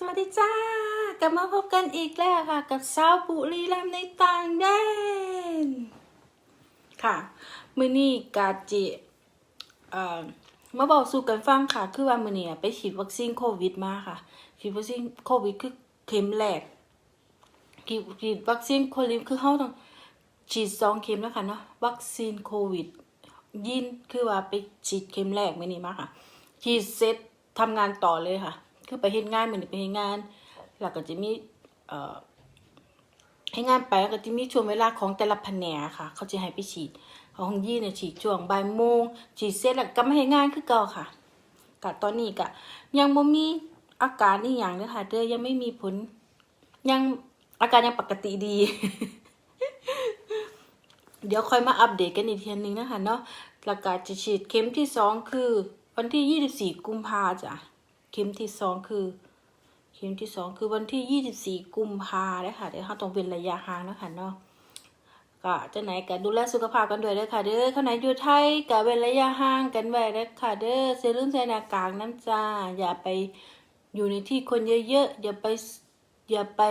สวัสดีจ้า กลับมาพบกันอีกแล้วค่ะ กับสาวบุรีรัมในต่างแดน ค่ะ มือนี้กาจิเอ่อมาบอกสู่กันฟังค่ะ คือว่ามือนี้ไปฉีดวัคซีนโควิดมาค่ะฉีดวัคซีนโควิดคือเข็มแรกฉีดวัคซีนโควิดคือเขาต้องฉีดสองเข็มแล้วค่ะเนาะวัคซีนโควิด ยินคือว่าไปฉีดเข็มแรกมือนี้มาค่ะฉีดเสร็จทำงานต่อเลยค่ะ คือไปเฮ็ดงานเหมือนไปเฮ็ดงานแล้วก็จะมีเอ่อให้งานไปแล้วก็จะมีช่วงเวลาของแต่ละแผนกค่ะ เขาจะให้ไปฉีดของยี่เนี่ยฉีดช่วงบ่ายโมงฉีดเสร็จแล้วก็มาให้งานคือเก่าค่ะกะตอนนี้กะยังบ่มีอาการนี่อย่างเด้อค่ะเด้อยังไม่มีผล ยังอาการยังปกติดี เดี๋ยวค่อยมาอัปเดตกันอีกทีนึงนะคะเนาะแล้วก็จะฉีดเข็มที่สองคือ วันที่ยี่สิบสี่กุมภาจ้ะ เข็มที่สองคือ เข็มที่สองคือวันที่ยี่สิบสี่กุมภาเลยค่ะเดี๋ยวเราต้องเป็นระยะห่างนะคะเนาะก็จะไหนก็ดูแลสุขภาพกันด้วยเด้อค่ะ เด้อข้างไหนอยู่ไทยก็เว้นระยะห่างกันไว้เด้อค่ะ เด้อเซรุ่มใส่หน้ากากน้ำจ้าอย่าไปอยู่ในที่คนเยอะๆอย่าไปอย่าไป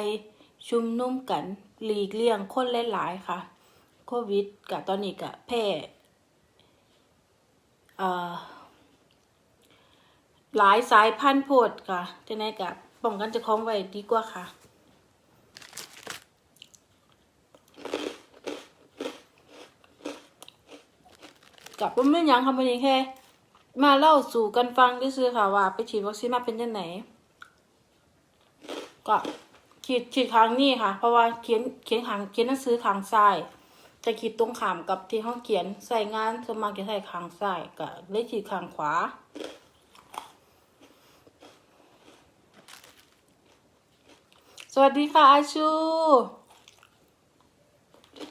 ชุมนุมกันหลีกเลี่ยงคนหลายๆค่ะ โควิดกับตอนนี้ก็แพร่เอ่อ หลายสายพันธุ์โพดค่ะจะไหนกับป้องกันจะคล้องไว้ดีกว่าค่ะกับว่าไม่ยังคำนี้แค่ มาเล่าสู่กันฟังซื่อค่ะว่า ไปฉีดวัคซีนมาเป็นยังไงก็ฉีดฉีดครั้งนี้ค่ะ เพราะว่าเขียนเขียนขางเขียนหนังสือขางซ้ายจะขีดตรงขามกับที่ห้องเขียนใส่งานสวนมากจะใส่ขางซ้ายก็เลยฉีดขางขวา วัสดีค่ะอาชู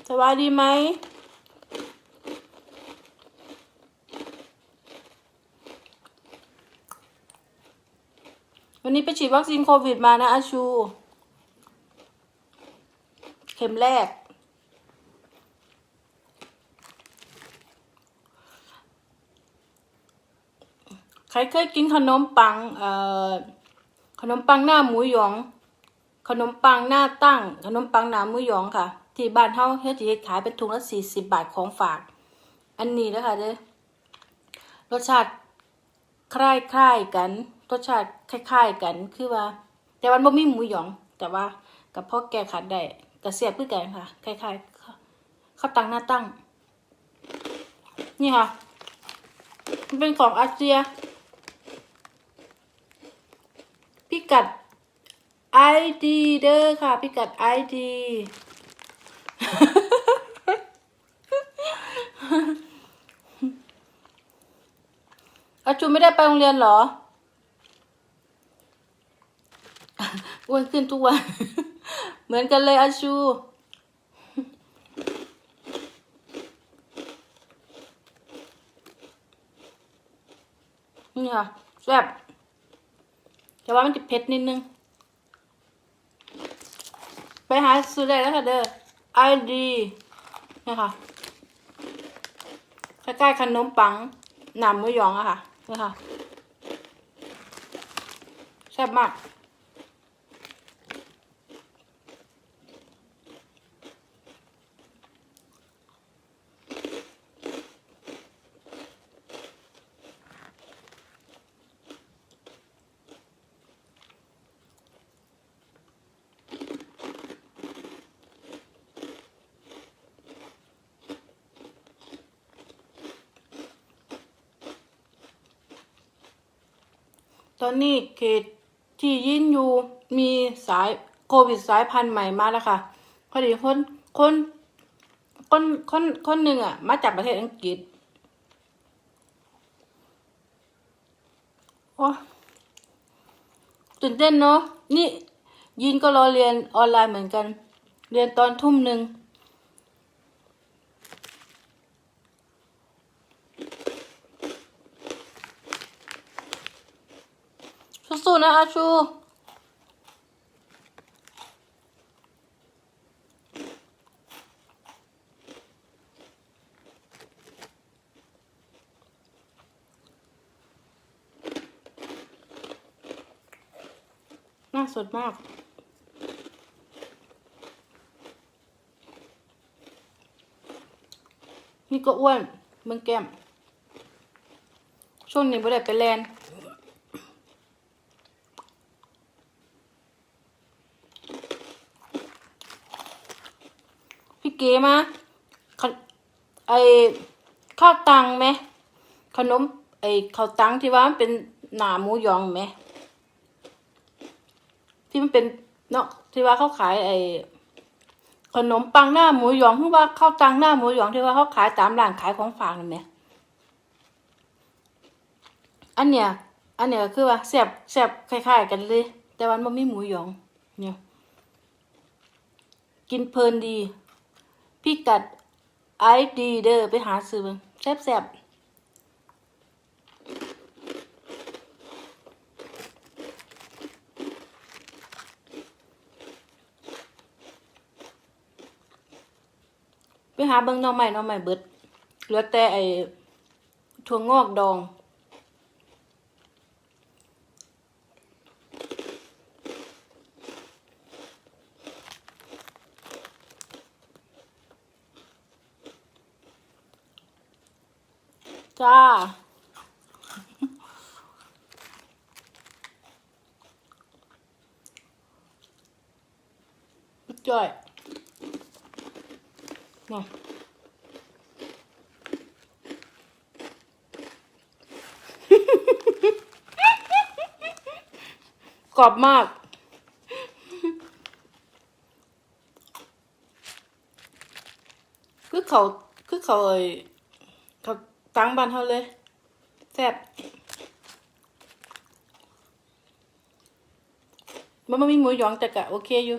สวัสดีไหม วันนี้ไปฉีดวัคซีนโควิดมานะอาชู เข็มแรก ใครเคยกินขนมปัง เอ่อ ขนมปังหน้าหมูหยอง ขนมปังหน้าตั้ง ขนมปังหน้าหมูหยองค่ะ ที่บ้านเฮาเฮ็ดสิขายเป็นถุงละสี่สิบบาทของฝาก อันนี้นะคะเด้อรสชาติคล้ายคล้ายๆกันรสชาติคล้ายๆกันคือว่า แต่มันบ่มีหมูหยอง แต่ว่ากับพ่อแก้ขัดได้กระเสียบคือกันค่ะคล้ายๆข้าวตังหน้าตั้ง นี่ค่ะเป็นของอาเซีย พิกัด ID เด้อค่ะ พิกัด ID อาจูไม่ได้ไปโรงเรียนเหรออ้วนขึ้นทุกวัน เหมือนกันเลยอาชู นี่ค่ะแซ่บแต่ว่ามันจะเผ็ดนิดนึง ไปหาซื้อได้แล้วค่ะเด้อไอดีนี่ค่ะใกล้ๆขนมปังหนามหมูหยองอะค่ะนี่ค่ะแซ่บมาก ตอนนี้เขตที่ยินอยู่มีสายโควิดสายพันธุ์ใหม่มาแล้วค่ะพอดีคนคนคนคนคนหนึ่งอะ มาจากประเทศอังกฤษโอ้ตื่นเต้นเนาะนี่ยินก็รอเรียนออนไลน์เหมือนกัน เรียนตอนทุ่มหนึ่ง สู้ๆนะอาชู น่าสดมากนี่ก็อ้วนเมืองแก้มช่วงนี้บ่ได้ไปแลนด์พี่เก๋มาไอข้าวตังไหมขนมไอข้าวตังที่ว่ามันเป็นหนาหมูยองไหมที่มันเป็นเนาะที่ว่าเขาขายไอขนมปังหน้าหมูยองที่ว่าข้าวตังหน้าหมูยองที่ว่าเขาขายตามร้านขายของฝากนั่นไหมอันเนี้ยอันเนี้ยคือว่าแซ่บแซ่บคล้ายๆกันเลย แต่ว่ามันบ่มีหมูยอง เนี่ย กินเพลินดี พี่กัดไอดีเด้อไปหาซื้อเบิ่งแซ่บแซ่บไปหาเบิ่งหน่อใหม่หน่อใหม่เบิดเหลือแต่ไอ้ถั่วงอกดอง จ้า จ่อยมากรอบมาก คือเขาคือเขาเอ่ยเขา ตั้งบันเขาเลยแซ่บมันไม่มีหมูหยองแต่กะโอเคอยู่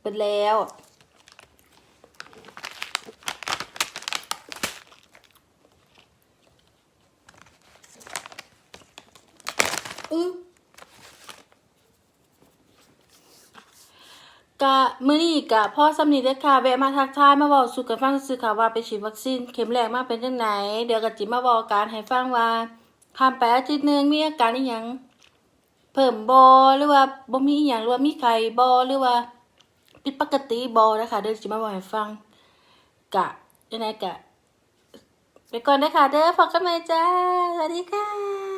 เปิดแล้ว อือ กะมื้อนี้กะพ่อสำนีเด้อค่ะแวะมาทักทายมาเว้าสู่กันฟังซื่อค่ะว่าไปฉีดวัคซีนเข็มแรกมาเป็นจังไหนเดี๋ยวก็จิมาเว้าอาการให้ฟังว่าผ่านไปอาทิตย์หนึงมีอาการอีหยังเพิ่มบ่หรือว่าบ่มีอีหยังหรือว่ามีไข้บ่หรือว่าผิดปกติบ่นะคะเดี๋ยวจิมาเว้าให้ฟังกะยังไงกะไปก่อนเด้อค่ะเด้อพบกันใหม่จ้าสวัสดีค่ะ